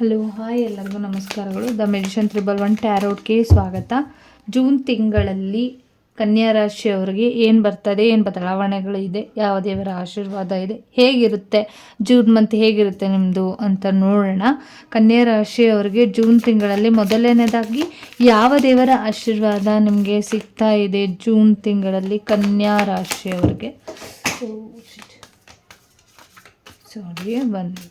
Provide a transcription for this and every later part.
Hello, hi ಎಲ್ಲರಿಗೂ ನಮಸ್ಕಾರಗಳು. The medicine triple one ಟ್ಯಾರೋಟ್ಗೆ ಸ್ವಾಗತ. ಜೂನ್ ತಿಂಗಳಲ್ಲಿ ಕನ್ಯಾ ರಾಶಿಯವರಿಗೆ ಏನು ಬರ್ತದೆ, ಏನು ಬದಲಾವಣೆಗಳು ಇದೆ, ಯಾವ ದೇವರ ಆಶೀರ್ವಾದ ಇದೆ, ಹೇಗಿರುತ್ತೆ, ಜೂನ್ ಮಂತ್ ಹೇಗಿರುತ್ತೆ ನಿಮ್ಮದು ಅಂತ ನೋಡೋಣ. ಕನ್ಯಾ ರಾಶಿಯವರಿಗೆ ಜೂನ್ ತಿಂಗಳಲ್ಲಿ ಮೊದಲನೇದಾಗಿ ಯಾವ ದೇವರ ಆಶೀರ್ವಾದ ನಿಮಗೆ ಸಿಗ್ತಾ ಇದೆ ಜೂನ್ ತಿಂಗಳಲ್ಲಿ ಕನ್ಯಾ ರಾಶಿಯವರಿಗೆ? ಸಾರಿ ಒಂದು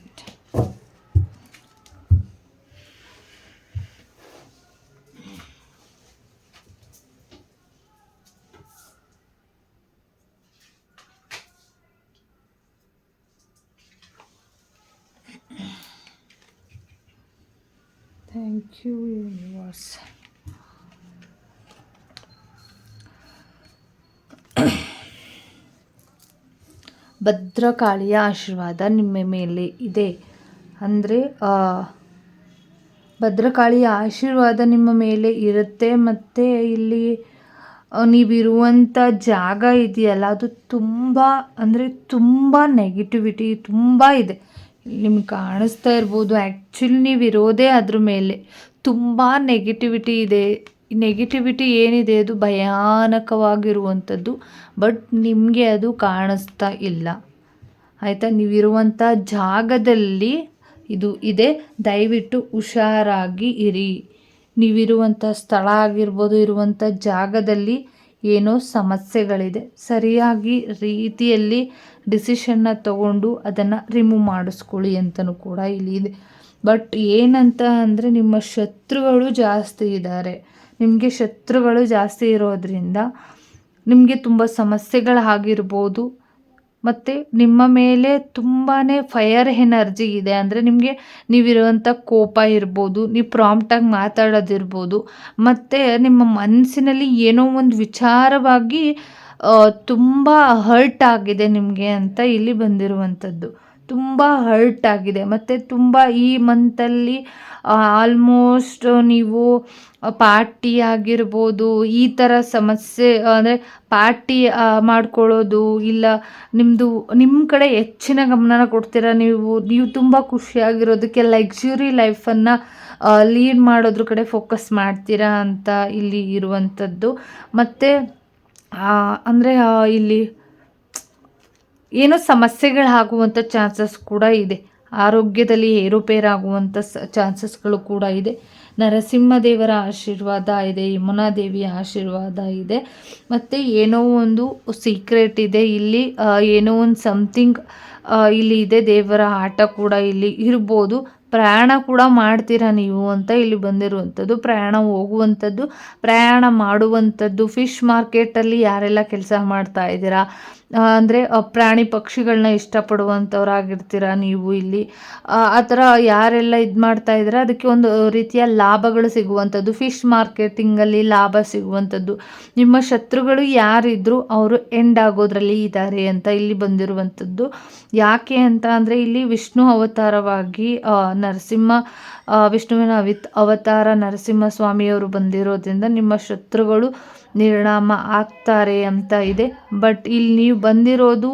ಥ್ಯಾಂಕ್ ಯು ಯೂನಿವರ್ಸ್ ಭದ್ರಕಾಳಿಯ ಆಶೀರ್ವಾದ ನಿಮ್ಮ ಮೇಲೆ ಇದೆ. ಅಂದರೆ ಭದ್ರಕಾಳಿಯ ಆಶೀರ್ವಾದ ನಿಮ್ಮ ಮೇಲೆ ಇರುತ್ತೆ. ಮತ್ತು ಇಲ್ಲಿ ನೀವಿರುವಂಥ ಜಾಗ ಇದೆಯಲ್ಲ, ಅದು ತುಂಬ, ಅಂದರೆ ತುಂಬ ನೆಗೆಟಿವಿಟಿ ತುಂಬ ಇದೆ. ನಿಮ್ಗೆ ಕಾಣಿಸ್ತಾ ಇರ್ಬೋದು. ಆ್ಯಕ್ಚುಲಿ ನೀವು ಅದ್ರ ಮೇಲೆ. ತುಂಬ ನೆಗೆಟಿವಿಟಿ ಇದೆ. ನೆಗೆಟಿವಿಟಿ ಏನಿದೆ ಅದು ಭಯಾನಕವಾಗಿರುವಂಥದ್ದು. ಬಟ್ ನಿಮಗೆ ಅದು ಕಾಣಿಸ್ತಾ ಇಲ್ಲ. ಆಯಿತಾ? ನೀವಿರುವಂಥ ಜಾಗದಲ್ಲಿ ಇದು ಇದೆ. ದಯವಿಟ್ಟು ಹುಷಾರಾಗಿ ಇರಿ. ನೀವಿರುವಂಥ ಸ್ಥಳ ಆಗಿರ್ಬೋದು, ಇರುವಂಥ ಜಾಗದಲ್ಲಿ ಏನೋ ಸಮಸ್ಯೆಗಳಿದೆ. ಸರಿಯಾಗಿ ರೀತಿಯಲ್ಲಿ ಡಿಸಿಷನ್ನ ತಗೊಂಡು ಅದನ್ನು ರಿಮೂವ್ ಮಾಡಿಸ್ಕೊಳ್ಳಿ ಅಂತಲೂ ಕೂಡ ಇಲ್ಲಿ ಇದೆ. ಬಟ್ ಏನಂತ ಅಂದರೆ ನಿಮ್ಮ ಶತ್ರುಗಳು ಜಾಸ್ತಿ ಇದ್ದಾರೆ. ನಿಮಗೆ ಶತ್ರುಗಳು ಜಾಸ್ತಿ ಇರೋದ್ರಿಂದ ನಿಮಗೆ ತುಂಬ ಸಮಸ್ಯೆಗಳಾಗಿರ್ಬೋದು. ಮತ್ತು ನಿಮ್ಮ ಮೇಲೆ ತುಂಬಾ ಫಯರ್ ಎನರ್ಜಿ ಇದೆ. ಅಂದರೆ ನಿಮಗೆ ನೀವಿರುವಂಥ ಕೋಪ ಇರ್ಬೋದು, ನೀವು ಪ್ರಾಂಪ್ಟಾಗಿ ಮಾತಾಡೋದಿರ್ಬೋದು, ಮತ್ತು ನಿಮ್ಮ ಮನಸ್ಸಿನಲ್ಲಿ ಏನೋ ಒಂದು ವಿಚಾರವಾಗಿ ತುಂಬ ಹರ್ಟ್ ಆಗಿದೆ ನಿಮಗೆ ಅಂತ ಇಲ್ಲಿ ಬಂದಿರುವಂಥದ್ದು ತುಂಬ ಹರ್ಟ್ ಆಗಿದೆ. ಮತ್ತು ತುಂಬ ಈ ಮಂತಲ್ಲಿ ಆಲ್ಮೋಸ್ಟ್ ನೀವು ಪಾರ್ಟಿ ಆಗಿರ್ಬೋದು, ಈ ಥರ ಸಮಸ್ಯೆ, ಅಂದರೆ ಪಾರ್ಟಿ ಮಾಡ್ಕೊಳ್ಳೋದು ಇಲ್ಲ ನಿಮ್ಮದು ನಿಮ್ಮ ಕಡೆ ಹೆಚ್ಚಿನ ಗಮನನ ಕೊಡ್ತೀರಾ ನೀವು? ನೀವು ತುಂಬ ಖುಷಿಯಾಗಿರೋದಕ್ಕೆ ಲಕ್ಸುರಿ ಲೈಫನ್ನು ಲೀಡ್ ಮಾಡೋದ್ರ ಕಡೆ ಫೋಕಸ್ ಮಾಡ್ತೀರಾ ಅಂತ ಇಲ್ಲಿ ಇರುವಂಥದ್ದು. ಮತ್ತು ಅಂದರೆ ಇಲ್ಲಿ ಏನೋ ಸಮಸ್ಯೆಗಳಾಗುವಂಥ ಚಾನ್ಸಸ್ ಕೂಡ ಇದೆ. ಆರೋಗ್ಯದಲ್ಲಿ ಏರುಪೇರಾಗುವಂಥ ಸ, ಚಾನ್ಸಸ್ಗಳು ಕೂಡ ಇದೆ. ನರಸಿಂಹದೇವರ ಆಶೀರ್ವಾದ ಇದೆ, ಯಮುನಾದೇವಿಯ ಆಶೀರ್ವಾದ ಇದೆ. ಮತ್ತು ಏನೋ ಒಂದು ಸೀಕ್ರೆಟ್ ಇದೆ. ಇಲ್ಲಿ ಏನೋ ಒಂದು ಸಮಥಿಂಗ್ ಇಲ್ಲಿ ಇದೆ. ದೇವರ ಆಟ ಕೂಡ ಇಲ್ಲಿ ಇರ್ಬೋದು. ಪ್ರಯಾಣ ಕೂಡ ಮಾಡ್ತೀರಾ ನೀವು ಅಂತ ಇಲ್ಲಿ ಬಂದಿರುವಂಥದ್ದು. ಪ್ರಯಾಣ ಹೋಗುವಂಥದ್ದು, ಪ್ರಯಾಣ ಮಾಡುವಂಥದ್ದು. ಫಿಶ್ ಮಾರ್ಕೆಟಲ್ಲಿ ಯಾರೆಲ್ಲ ಕೆಲಸ ಮಾಡ್ತಾ ಇದ್ದೀರಾ? ಅಂದರೆ ಪ್ರಾಣಿ ಪಕ್ಷಿಗಳನ್ನ ಇಷ್ಟಪಡುವಂಥವ್ರಾಗಿರ್ತೀರ ನೀವು ಇಲ್ಲಿ? ಆ ಥರ ಯಾರೆಲ್ಲ ಇದು ಮಾಡ್ತಾ ಇದ್ದೀರಾ? ಅದಕ್ಕೆ ಒಂದು ರೀತಿಯ ಲಾಭಗಳು ಸಿಗುವಂಥದ್ದು, ಫಿಶ್ ಮಾರ್ಕೆಟಿಂಗಲ್ಲಿ ಲಾಭ ಸಿಗುವಂಥದ್ದು. ನಿಮ್ಮ ಶತ್ರುಗಳು ಯಾರಿದ್ರು ಅವರು ಎಂಡ್ ಆಗೋದ್ರಲ್ಲಿ ಇದ್ದಾರೆ ಅಂತ ಇಲ್ಲಿ ಬಂದಿರುವಂಥದ್ದು. ಯಾಕೆ ಅಂತ ಅಂದರೆ, ಇಲ್ಲಿ ವಿಷ್ಣು ಅವತಾರವಾಗಿ ನರಸಿಂಹ ವಿಷ್ಣುವಿನ ಅವಿತ್ ಅವತಾರ ನರಸಿಂಹ ಸ್ವಾಮಿಯವರು ಬಂದಿರೋದ್ರಿಂದ ನಿಮ್ಮ ಶತ್ರುಗಳು ನಿರ್ಣಾಮ ಆಗ್ತಾರೆ ಅಂತ ಇದೆ. ಬಟ್ ಇಲ್ಲಿ ನೀವು ಬಂದಿರೋದು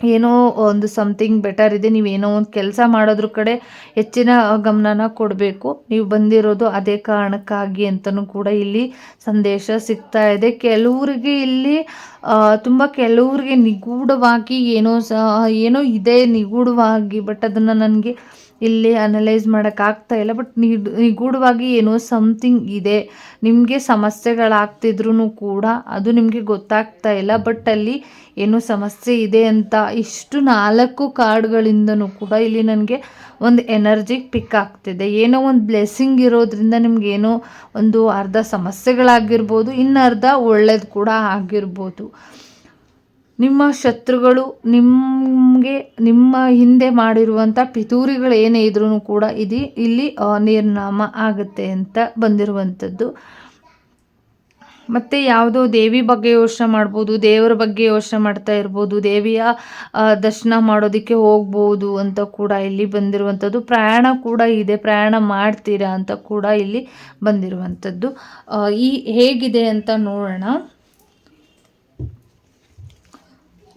ಏನೋ ಒಂದು ಸಮಥಿಂಗ್ ಬೆಟರ್ ಇದೆ. ನೀವು ಏನೋ ಒಂದು ಕೆಲಸ ಮಾಡೋದ್ರ ಕಡೆ ಹೆಚ್ಚಿನ ಗಮನನ ಕೊಡಬೇಕು. ನೀವು ಬಂದಿರೋದು ಅದೇ ಕಾರಣಕ್ಕಾಗಿ ಅಂತಲೂ ಕೂಡ ಇಲ್ಲಿ ಸಂದೇಶ ಸಿಗ್ತಾ ಇದೆ. ಕೆಲವರಿಗೆ ಇಲ್ಲಿ ತುಂಬ ಕೆಲವ್ರಿಗೆ ನಿಗೂಢವಾಗಿ ಏನೋ ಸಹ ಏನೋ ಇದೆ ನಿಗೂಢವಾಗಿ ಬಟ್ ಅದನ್ನು ನನಗೆ ಇಲ್ಲಿ ಅನಲೈಸ್ ಮಾಡೋಕ್ಕಾಗ್ತಾ ಇಲ್ಲ ಬಟ್ ನಿಗೂಢವಾಗಿ ಏನೋ ಸಮಥಿಂಗ್ ಇದೆ. ನಿಮಗೆ ಸಮಸ್ಯೆಗಳಾಗ್ತಿದ್ರು ಕೂಡ ಅದು ನಿಮಗೆ ಗೊತ್ತಾಗ್ತಾ ಇಲ್ಲ ಬಟ್ ಅಲ್ಲಿ ಏನೋ ಸಮಸ್ಯೆ ಇದೆ ಅಂತ ಇಷ್ಟು ನಾಲ್ಕು ಕಾರ್ಡ್ಗಳಿಂದನೂ ಕೂಡ ಇಲ್ಲಿ ನನಗೆ ಒಂದು ಎನರ್ಜಿ ಪಿಕ್ ಆಗ್ತಿದೆ. ಏನೋ ಒಂದು ಬ್ಲೆಸ್ಸಿಂಗ್ ಇರೋದ್ರಿಂದ ಏನೋ ಒಂದು ಅರ್ಧ ಸಮಸ್ಯೆಗಳಾಗಿರ್ಬೋದು ಇನ್ನು ಅರ್ಧ ಒಳ್ಳೇದು ಕೂಡ ಆಗಿರ್ಬೋದು. ನಿಮ್ಮ ಶತ್ರುಗಳು ನಿಮಗೆ, ನಿಮ್ಮ ಹಿಂದೆ ಮಾಡಿರುವಂಥ ಪಿತೂರಿಗಳು ಏನೇ ಇದ್ರೂ ಕೂಡ ಇದು, ಇಲ್ಲಿ ನಿರ್ನಾಮ ಆಗುತ್ತೆ ಅಂತ ಬಂದಿರುವಂಥದ್ದು. ಮತ್ತು ಯಾವುದೋ ದೇವಿ ಬಗ್ಗೆ ಯೋಚನೆ ಮಾಡ್ಬೋದು, ದೇವರ ಬಗ್ಗೆ ಯೋಚನೆ ಮಾಡ್ತಾ ಇರ್ಬೋದು, ದೇವಿಯ ದರ್ಶನ ಮಾಡೋದಕ್ಕೆ ಹೋಗ್ಬೋದು ಅಂತ ಕೂಡ ಇಲ್ಲಿ ಬಂದಿರುವಂಥದ್ದು. ಪ್ರಯಾಣ ಕೂಡ ಇದೆ, ಪ್ರಯಾಣ ಮಾಡ್ತೀರಾ ಅಂತ ಕೂಡ ಇಲ್ಲಿ ಬಂದಿರುವಂಥದ್ದು. ಈ ಹೇಗಿದೆ ಅಂತ ನೋಡೋಣ.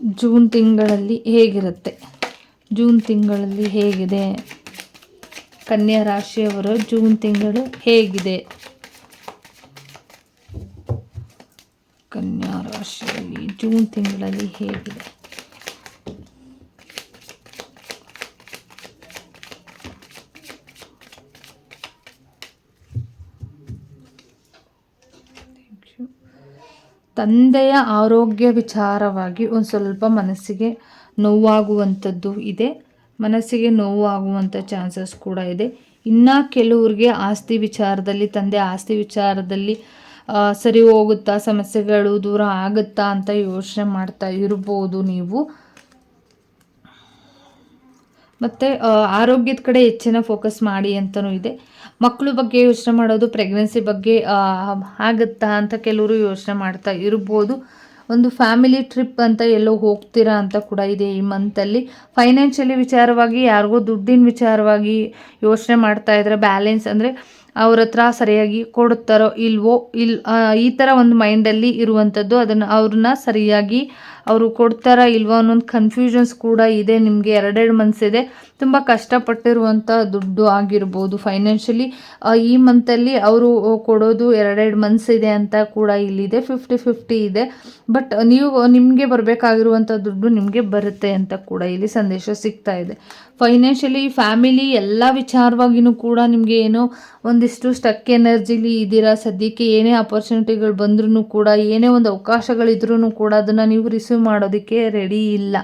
ಜೂನ್ ತಿಂಗಳಲ್ಲಿ ಹೇಗಿರುತ್ತೆ? ಜೂನ್ ತಿಂಗಳಲ್ಲಿ ಹೇಗಿದೆ? ಕನ್ಯಾ ರಾಶಿಯವರ ಜೂನ್ ತಿಂಗಳು ಹೇಗಿದೆ? ಕನ್ಯಾ ರಾಶಿಯಲ್ಲಿ ಜೂನ್ ತಿಂಗಳಲ್ಲಿ ಹೇಗಿದೆ? ತಂದೆಯ ಆರೋಗ್ಯ ವಿಚಾರವಾಗಿ ಒಂದು ಸ್ವಲ್ಪ ಮನಸ್ಸಿಗೆ ನೋವಾಗುವಂಥದ್ದು ಇದೆ. ಮನಸ್ಸಿಗೆ ನೋವಾಗುವಂಥ ಚಾನ್ಸಸ್ ಕೂಡ ಇದೆ. ಇನ್ನು ಕೆಲವ್ರಿಗೆ ಆಸ್ತಿ ವಿಚಾರದಲ್ಲಿ, ತಂದೆ ಆಸ್ತಿ ವಿಚಾರದಲ್ಲಿ ಸರಿ ಹೋಗುತ್ತಾ, ಸಮಸ್ಯೆಗಳು ದೂರ ಆಗುತ್ತಾ ಅಂತ ಯೋಚನೆ ಮಾಡ್ತಾ ಇರ್ಬೋದು ನೀವು. ಮತ್ತು ಆರೋಗ್ಯದ ಕಡೆ ಹೆಚ್ಚಿನ ಫೋಕಸ್ ಮಾಡಿ ಅಂತಲೂ ಇದೆ. ಮಕ್ಕಳು ಬಗ್ಗೆ ಯೋಚನೆ ಮಾಡೋದು ಪ್ರೆಗ್ನೆನ್ಸಿ ಬಗ್ಗೆ ಆಗುತ್ತಾ ಅಂತ ಕೆಲವರು ಯೋಚನೆ ಮಾಡ್ತಾ ಇರ್ಬೋದು. ಒಂದು ಫ್ಯಾಮಿಲಿ ಟ್ರಿಪ್ ಅಂತ ಎಲ್ಲೋ ಹೋಗ್ತೀರಾ ಅಂತ ಕೂಡ ಇದೆ ಈ ಮಂತಲ್ಲಿ ಫೈನಾನ್ಷಿಯಲಿ ವಿಚಾರವಾಗಿ ಯಾರಿಗೋ ದುಡ್ಡಿನ ವಿಚಾರವಾಗಿ ಯೋಚನೆ ಮಾಡ್ತಾ ಇದ್ರೆ ಬ್ಯಾಲೆನ್ಸ್ ಅಂದರೆ ಅವ್ರ ಹತ್ರ ಸರಿಯಾಗಿ ಕೊಡುತ್ತಾರೋ ಇಲ್ವೋ, ಇಲ್ ಈ ಥರ ಒಂದು ಮೈಂಡಲ್ಲಿ ಇರುವಂಥದ್ದು ಅದನ್ನು ಅವ್ರನ್ನ ಸರಿಯಾಗಿ ಅವರು ಕೊಡ್ತಾರಾ ಇಲ್ವೋ ಅನ್ನೊಂದು ಕನ್ಫ್ಯೂಷನ್ಸ್ ಕೂಡ ಇದೆ. ನಿಮಗೆ ಎರಡೆರಡು ಮನಸ್ಸಿದೆ ತುಂಬ ಕಷ್ಟಪಟ್ಟಿರುವಂಥ ದುಡ್ಡು ಆಗಿರ್ಬೋದು ಫೈನಾನ್ಷಿಯಲಿ ಈ ಮಂತಲ್ಲಿ ಅವರು ಕೊಡೋದು ಎರಡೆರಡು ಮನಸ್ಸಿದೆ ಅಂತ ಕೂಡ ಇಲ್ಲಿದೆ. ಫಿಫ್ಟಿ ಫಿಫ್ಟಿ ಇದೆ. ಬಟ್ ನೀವು, ನಿಮಗೆ ಬರಬೇಕಾಗಿರುವಂಥ ದುಡ್ಡು ನಿಮಗೆ ಬರುತ್ತೆ ಅಂತ ಕೂಡ ಇಲ್ಲಿ ಸಂದೇಶ ಸಿಗ್ತಾ ಇದೆ. ಫೈನಾನ್ಷಿಯಲಿ ಫ್ಯಾಮಿಲಿ ಎಲ್ಲ ವಿಚಾರವಾಗಿಯೂ ಕೂಡ ನಿಮಗೆ ಏನೋ ಒಂದಿಷ್ಟು ಸ್ಟಕ್ ಎನರ್ಜಿಲಿ ಇದ್ದೀರಾ? ಸದ್ಯಕ್ಕೆ ಏನೇ ಅಪರ್ಚುನಿಟಿಗಳು ಬಂದ್ರೂ ಕೂಡ, ಏನೇ ಒಂದು ಅವಕಾಶಗಳಿದ್ರೂ ಕೂಡ ಅದನ್ನು ನೀವು ರಿಸೀವ್ ಮಾಡೋದಕ್ಕೆ ರೆಡಿ ಇಲ್ಲ.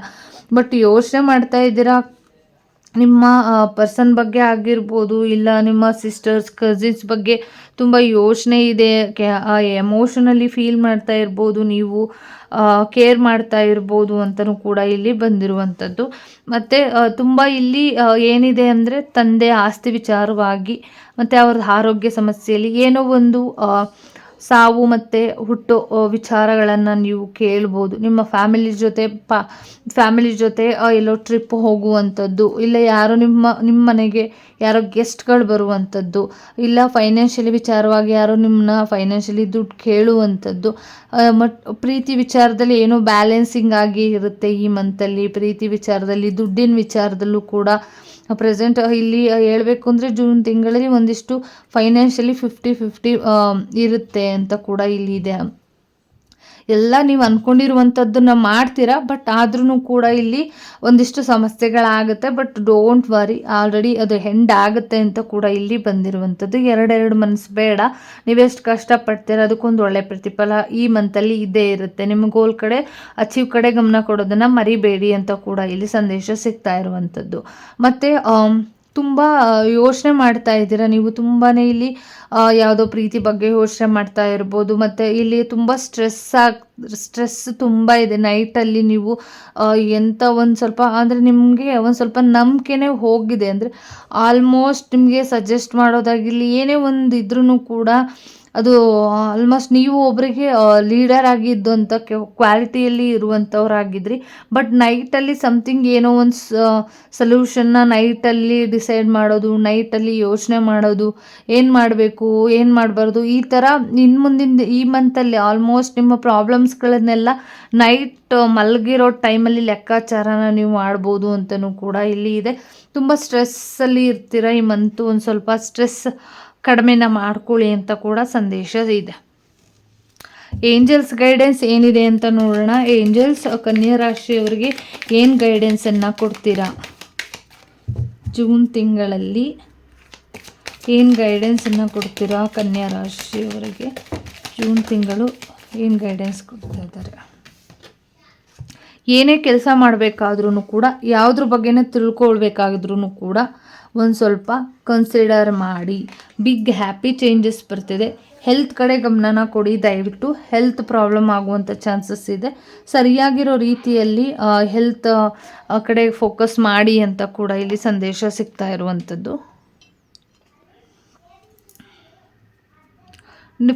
ಬಟ್ ಯೋಚನೆ ಮಾಡ್ತಾ ಇದ್ದೀರಾ? ನಿಮ್ಮ ಪರ್ಸನ್ ಬಗ್ಗೆ ಆಗಿರ್ಬೋದು, ಇಲ್ಲ ನಿಮ್ಮ ಸಿಸ್ಟರ್ಸ್ ಕಸಿನ್ಸ್ ಬಗ್ಗೆ ತುಂಬ ಯೋಚನೆ ಇದೆ. ಎಮೋಷನಲಿ ಫೀಲ್ ಮಾಡ್ತಾ ಇರ್ಬೋದು, ನೀವು ಕೇರ್ ಮಾಡ್ತಾ ಇರ್ಬೋದು ಅಂತಲೂ ಕೂಡ ಇಲ್ಲಿ ಬಂದಿರುವಂಥದ್ದು ಮತ್ತು ತುಂಬ ಇಲ್ಲಿ ಏನಿದೆ ಅಂದರೆ ತಂದೆ ಆಸ್ತಿ ವಿಚಾರವಾಗಿ, ಮತ್ತು ಅವ್ರದ್ದು ಆರೋಗ್ಯ ಸಮಸ್ಯೆಯಲ್ಲಿ ಏನೋ ಒಂದು ಸಾವು ಮತ್ತು ಹುಟ್ಟು ವಿಚಾರಗಳನ್ನು ನೀವು ಕೇಳ್ಬೋದು. ನಿಮ್ಮ ಫ್ಯಾಮಿಲಿ ಜೊತೆ ಪ ಫ್ಯಾಮಿಲಿ ಜೊತೆ ಎಲ್ಲೋ ಟ್ರಿಪ್ ಹೋಗುವಂಥದ್ದು, ಇಲ್ಲ ಯಾರೋ ನಿಮ್ಮ ನಿಮ್ಮ ಮನೆಗೆ ಯಾರೋ ಗೆಸ್ಟ್ಗಳು ಬರುವಂಥದ್ದು, ಇಲ್ಲ ಫೈನಾನ್ಷಿಯಲಿ ವಿಚಾರವಾಗಿ ಯಾರೋ ನಿಮ್ಮನ್ನ ಫೈನಾನ್ಷಿಯಲಿ ದುಡ್ಡು ಕೇಳುವಂಥದ್ದು ಮಟ್, ಪ್ರೀತಿ ವಿಚಾರದಲ್ಲಿ ಏನೋ ಬ್ಯಾಲೆನ್ಸಿಂಗ್ ಆಗಿ ಇರುತ್ತೆ ಈ ಮಂತಲ್ಲಿ ಪ್ರೀತಿ ವಿಚಾರದಲ್ಲಿ, ದುಡ್ಡಿನ ವಿಚಾರದಲ್ಲೂ ಕೂಡ ಪ್ರೆಸೆಂಟ್ ಇಲ್ಲಿ ಹೇಳಬೇಕು ಅಂದರೆ ಜೂನ್ ತಿಂಗಳಲ್ಲಿ ಒಂದಿಷ್ಟು ಫೈನಾನ್ಷಿಯಲಿ ಫಿಫ್ಟಿ ಫಿಫ್ಟಿ ಇರುತ್ತೆ ಅಂತ ಕೂಡ ಇಲ್ಲಿ ಇದೆ. ಎಲ್ಲ ನೀವು ಅಂದ್ಕೊಂಡಿರುವಂಥದ್ದನ್ನ ಮಾಡ್ತೀರಾ, ಬಟ್ ಆದ್ರೂ ಕೂಡ ಇಲ್ಲಿ ಒಂದಿಷ್ಟು ಸಮಸ್ಯೆಗಳಾಗುತ್ತೆ. ಬಟ್ ಡೋಂಟ್ ವರಿ, ಆಲ್ರೆಡಿ ಅದು ಹೆಂಡ್ ಆಗುತ್ತೆ ಅಂತ ಕೂಡ ಇಲ್ಲಿ ಬಂದಿರುವಂಥದ್ದು. ಎರಡೆರಡು ಮನಸ್ಸು ಬೇಡ ನೀವೆಷ್ಟು ಕಷ್ಟಪಡ್ತೀರ, ಅದಕ್ಕೊಂದು ಒಳ್ಳೆ ಪ್ರತಿಫಲ ಈ ಮಂತಲ್ಲಿ ಇದ್ದೇ ಇರುತ್ತೆ. ನಿಮ್ಮ ಗೋಲ್ ಕಡೆ ಅಚೀವ್ ಕಡೆ ಗಮನ ಕೊಡೋದನ್ನು ಮರಿಬೇಡಿ ಅಂತ ಕೂಡ ಇಲ್ಲಿ ಸಂದೇಶ ಸಿಗ್ತಾ ಇರುವಂಥದ್ದು. ಮತ್ತು ತುಂಬ ಯೋಚನೆ ಮಾಡ್ತಾ ಇದ್ದೀರಾ? ನೀವು ತುಂಬಾ ಇಲ್ಲಿ ಯಾವುದೋ ಪ್ರೀತಿ ಬಗ್ಗೆ ಯೋಚನೆ ಮಾಡ್ತಾ ಇರ್ಬೋದು, ಮತ್ತು ಇಲ್ಲಿ ತುಂಬ ಸ್ಟ್ರೆಸ್ ಆಗಿ, ಸ್ಟ್ರೆಸ್ ತುಂಬ ಇದೆ. ನೈಟಲ್ಲಿ ನೀವು ಎಂಥ ಒಂದು ಸ್ವಲ್ಪ, ಅಂದರೆ ನಿಮಗೆ ಒಂದು ಸ್ವಲ್ಪ ನಂಬಿಕೆನೇ ಹೋಗಿದೆ. ಅಂದರೆ ಆಲ್ಮೋಸ್ಟ್ ನಿಮಗೆ ಸಜೆಸ್ಟ್ ಮಾಡೋದಾಗಿರಲಿ, ಏನೇ ಒಂದು ಇದ್ರೂ ಕೂಡ ಅದು ಆಲ್ಮೋಸ್ಟ್ ನೀವು ಒಬ್ಬರಿಗೆ ಲೀಡರ್ ಆಗಿದ್ದು ಅಂತ ಕ್ವಾಲಿಟಿಯಲ್ಲಿ ಇರುವಂಥವ್ರಾಗಿದ್ರಿ ಬಟ್ ನೈಟಲ್ಲಿ ಸಮಥಿಂಗ್ ಏನೋ ಒಂದು ಸೊಲ್ಯೂಷನ್ನ ನೈಟಲ್ಲಿ ಡಿಸೈಡ್ ಮಾಡೋದು ನೈಟಲ್ಲಿ ಯೋಚನೆ ಮಾಡೋದು, ಏನು ಮಾಡಬೇಕು, ಏನು ಮಾಡಬಾರ್ದು, ಈ ಥರ ಇನ್ನು ಮುಂದಿನ ಈ ಮಂತಲ್ಲಿ ಆಲ್ಮೋಸ್ಟ್ ನಿಮ್ಮ ಪ್ರಾಬ್ಲಮ್ಸ್ಗಳನ್ನೆಲ್ಲ ನೈಟ್ ಮಲಗಿರೋ ಟೈಮಲ್ಲಿ ಲೆಕ್ಕಾಚಾರನ ನೀವು ಮಾಡ್ಬೋದು ಅಂತಲೂ ಕೂಡ ಇಲ್ಲಿ ಇದೆ. ತುಂಬ ಸ್ಟ್ರೆಸ್ಸಲ್ಲಿ ಇರ್ತೀರ ಈ ಮಂತು ಒಂದು ಸ್ವಲ್ಪ? ಸ್ಟ್ರೆಸ್ ಕಡಿಮೆನ ಮಾಡ್ಕೊಳ್ಳಿ ಅಂತ ಕೂಡ ಸಂದೇಶ ಇದೆ. ಏಂಜಲ್ಸ್ ಗೈಡೆನ್ಸ್ ಏನಿದೆ ಅಂತ ನೋಡೋಣ. ಏಂಜಲ್ಸ್ ಕನ್ಯಾ ರಾಶಿಯವರಿಗೆ ಏನು ಗೈಡೆನ್ಸನ್ನು ಕೊಡ್ತೀರಾ? ಜೂನ್ ತಿಂಗಳಲ್ಲಿ ಏನು ಗೈಡೆನ್ಸನ್ನು ಕೊಡ್ತೀರಾ ಕನ್ಯಾ ರಾಶಿಯವರಿಗೆ? ಜೂನ್ ತಿಂಗಳು ಏನು ಗೈಡೆನ್ಸ್ ಕೊಡ್ತಾ ಇದ್ದಾರೆ? ಏನೇ ಕೆಲಸ ಮಾಡಬೇಕಾದ್ರೂ ಕೂಡ, ಯಾವುದ್ರ ಬಗ್ಗೆನೇ ತಿಳ್ಕೊಳ್ಬೇಕಾದ್ರೂ ಕೂಡ ಒಂದು ಸ್ವಲ್ಪ ಕನ್ಸಿಡರ್ ಮಾಡಿ. ಬಿಗ್ ಹ್ಯಾಪಿ ಚೇಂಜಸ್ ಬರ್ತಿದೆ. ಹೆಲ್ತ್ ಕಡೆ ಗಮನನ ಕೊಡಿ. ದಯವಿಟ್ಟು ಹೆಲ್ತ್ ಪ್ರಾಬ್ಲಮ್ ಆಗುವಂಥ ಚಾನ್ಸಸ್ ಇದೆ. ಸರಿಯಾಗಿರೋ ರೀತಿಯಲ್ಲಿ ಹೆಲ್ತ್ ಕಡೆ ಫೋಕಸ್ ಮಾಡಿ ಅಂತ ಕೂಡ ಇಲ್ಲಿ ಸಂದೇಶ ಸಿಗ್ತಾ ಇರುವಂಥದ್ದು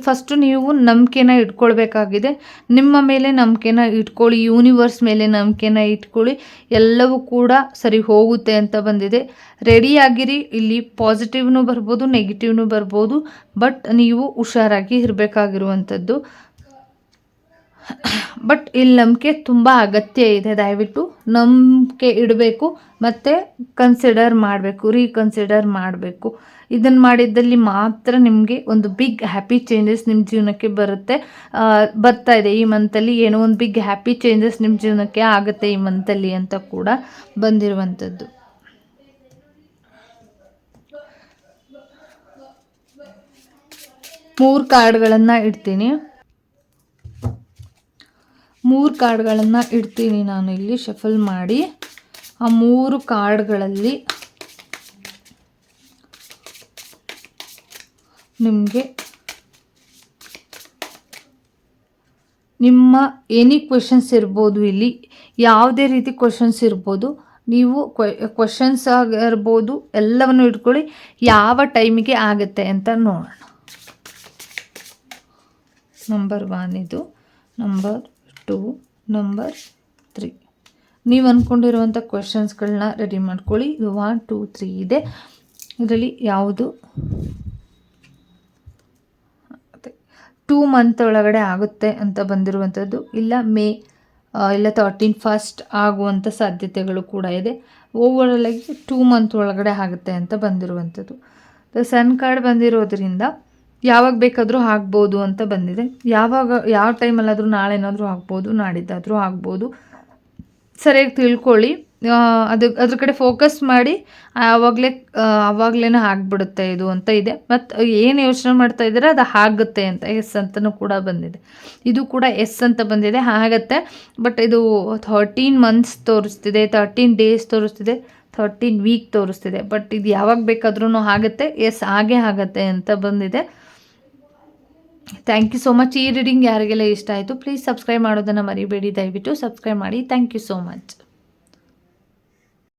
ಫಸ್ಟು ನೀವು ನಂಬಿಕೆನ ಇಟ್ಕೊಳ್ಬೇಕಾಗಿದೆ. ನಿಮ್ಮ ಮೇಲೆ ನಂಬಿಕೆನ ಇಟ್ಕೊಳ್ಳಿ ಯೂನಿವರ್ಸ್ ಮೇಲೆ ನಂಬಿಕೆನ ಇಟ್ಕೊಳ್ಳಿ, ಎಲ್ಲವೂ ಕೂಡ ಸರಿ ಹೋಗುತ್ತೆ ಅಂತ ಬಂದಿದೆ. ರೆಡಿಯಾಗಿರಿ ಇಲ್ಲಿ ಪಾಸಿಟಿವ್ನು ಬರ್ಬೋದು ನೆಗೆಟಿವ್ನು ಬರ್ಬೋದು ಬಟ್ ನೀವು ಹುಷಾರಾಗಿ ಇರಬೇಕಾಗಿರುವಂಥದ್ದು. ಬಟ್ ಇಲ್ಲಿ ನಂಬಿಕೆ ತುಂಬ ಅಗತ್ಯ ಇದೆ, ದಯವಿಟ್ಟು ನಂಬಿಕೆ ಇಡಬೇಕು, ಮತ್ತು ಕನ್ಸಿಡರ್ ಮಾಡಬೇಕು ರೀಕನ್ಸಿಡರ್ ಮಾಡಬೇಕು. ಇದನ್ನು ಮಾಡಿದ್ದಲ್ಲಿ ಮಾತ್ರ ನಿಮಗೆ ಒಂದು ಬಿಗ್ ಹ್ಯಾಪಿ ಚೇಂಜಸ್ ನಿಮ್ಮ ಜೀವನಕ್ಕೆ ಬರುತ್ತೆ. ಬರ್ತಾ ಇದೆ ಈ ಮಂತಲ್ಲಿ ಏನೋ ಒಂದು ಬಿಗ್ ಹ್ಯಾಪಿ ಚೇಂಜಸ್ ನಿಮ್ಮ ಜೀವನಕ್ಕೆ ಆಗುತ್ತೆ ಈ ಮಂತಲ್ಲಿ ಅಂತ ಕೂಡ ಬಂದಿರುವಂಥದ್ದು. ಮೂರು ಕಾರ್ಡ್ಗಳನ್ನು ಇಡ್ತೀನಿ. ಮೂರು ಕಾರ್ಡ್ಗಳನ್ನು ಇಡ್ತೀನಿ ನಾನು ಇಲ್ಲಿ ಶಫಲ್ ಮಾಡಿ. ಆ ಮೂರು ಕಾರ್ಡ್ಗಳಲ್ಲಿ ನಿಮಗೆ ನಿಮ್ಮ ಎನಿ ಕ್ವೆಶನ್ಸ್ ಇರ್ಬೋದು ಇಲ್ಲಿ, ಯಾವುದೇ ರೀತಿ ಕ್ವೆಶನ್ಸ್ ಇರ್ಬೋದು, ನೀವು ಕ್ವೆಶನ್ಸ್ ಆಗಿರ್ಬೋದು, ಎಲ್ಲವನ್ನು ಇಟ್ಕೊಳ್ಳಿ, ಯಾವ ಟೈಮಿಗೆ ಆಗುತ್ತೆ ಅಂತ ನೋಡೋಣ. ನಂಬರ್ ಒನ್ ಇದು ನಂಬರ್ ಟೂ ನಂಬರ್ ತ್ರೀ ನೀವು ಅಂದ್ಕೊಂಡಿರುವಂಥ ಕ್ವೆಶನ್ಸ್ಗಳನ್ನ ರೆಡಿ ಮಾಡ್ಕೊಳ್ಳಿ. ಇದು ಒನ್ ಟೂ ತ್ರೀ ಇದೆ. ಇದರಲ್ಲಿ ಯಾವುದು? ಟೂ ಮಂತ್ ಒಳಗಡೆ ಆಗುತ್ತೆ ಅಂತ ಬಂದಿರುವಂಥದ್ದು. ಇಲ್ಲ, ಮೇ ಇಲ್ಲ ತರ್ಟೀನ್ ಫಸ್ಟ್ ಆಗುವಂಥ ಸಾಧ್ಯತೆಗಳು ಕೂಡ ಇದೆ. ಓವರಾಲ್ ಆಗಿ ಟೂ ಮಂತ್ ಒಳಗಡೆ ಆಗುತ್ತೆ ಅಂತ ಬಂದಿರುವಂಥದ್ದು. ಸನ್ ಕಾರ್ಡ್ ಬಂದಿರೋದ್ರಿಂದ ಯಾವಾಗ ಬೇಕಾದರೂ ಆಗ್ಬೋದು ಅಂತ ಬಂದಿದೆ. ಯಾವಾಗ, ಯಾವ ಟೈಮಲ್ಲಾದರೂ ನಾಳೆನಾದರೂ ಆಗ್ಬೋದು, ನಾಡಿದ್ದಾದರೂ ಆಗ್ಬೋದು. ಸರಿಯಾಗಿ ತಿಳ್ಕೊಳ್ಳಿ. ಅದು, ಅದ್ರ ಕಡೆ ಫೋಕಸ್ ಮಾಡಿ ಆವಾಗಲೇ ಆವಾಗಲೇ ಆಗಿಬಿಡುತ್ತೆ ಇದು ಅಂತ ಇದೆ. ಮತ್ತು ಏನು ಯೋಚನೆ ಮಾಡ್ತಾ ಇದ್ದೀರಾ, ಅದು ಆಗುತ್ತೆ ಅಂತ, ಎಸ್ ಅಂತಲೂ ಕೂಡ ಬಂದಿದೆ. ಇದು ಕೂಡ ಎಸ್ ಅಂತ ಬಂದಿದೆ, ಆಗತ್ತೆ. ಬಟ್ ಇದು ಥರ್ಟೀನ್ ಮಂತ್ಸ್ ತೋರಿಸ್ತಿದೆ ತರ್ಟೀನ್ ಡೇಸ್ ತೋರಿಸ್ತಿದೆ ಥರ್ಟೀನ್ ವೀಕ್ ತೋರಿಸ್ತಿದೆ. ಬಟ್ ಇದು ಯಾವಾಗ ಬೇಕಾದ್ರೂ ಆಗುತ್ತೆ, ಎಸ್ ಹಾಗೆ ಆಗುತ್ತೆ ಅಂತ ಬಂದಿದೆ. ಥ್ಯಾಂಕ್ ಯು ಸೋ ಮಚ್ ಈ ರೀಡಿಂಗ್ ಯಾರಿಗೆಲ್ಲ ಇಷ್ಟ ಆಯಿತು ಪ್ಲೀಸ್ ಸಬ್ಸ್ಕ್ರೈಬ್ ಮಾಡೋದನ್ನು ಮರಿಬೇಡಿ. ದಯವಿಟ್ಟು ಸಬ್ಸ್ಕ್ರೈಬ್ ಮಾಡಿ. Thank you so much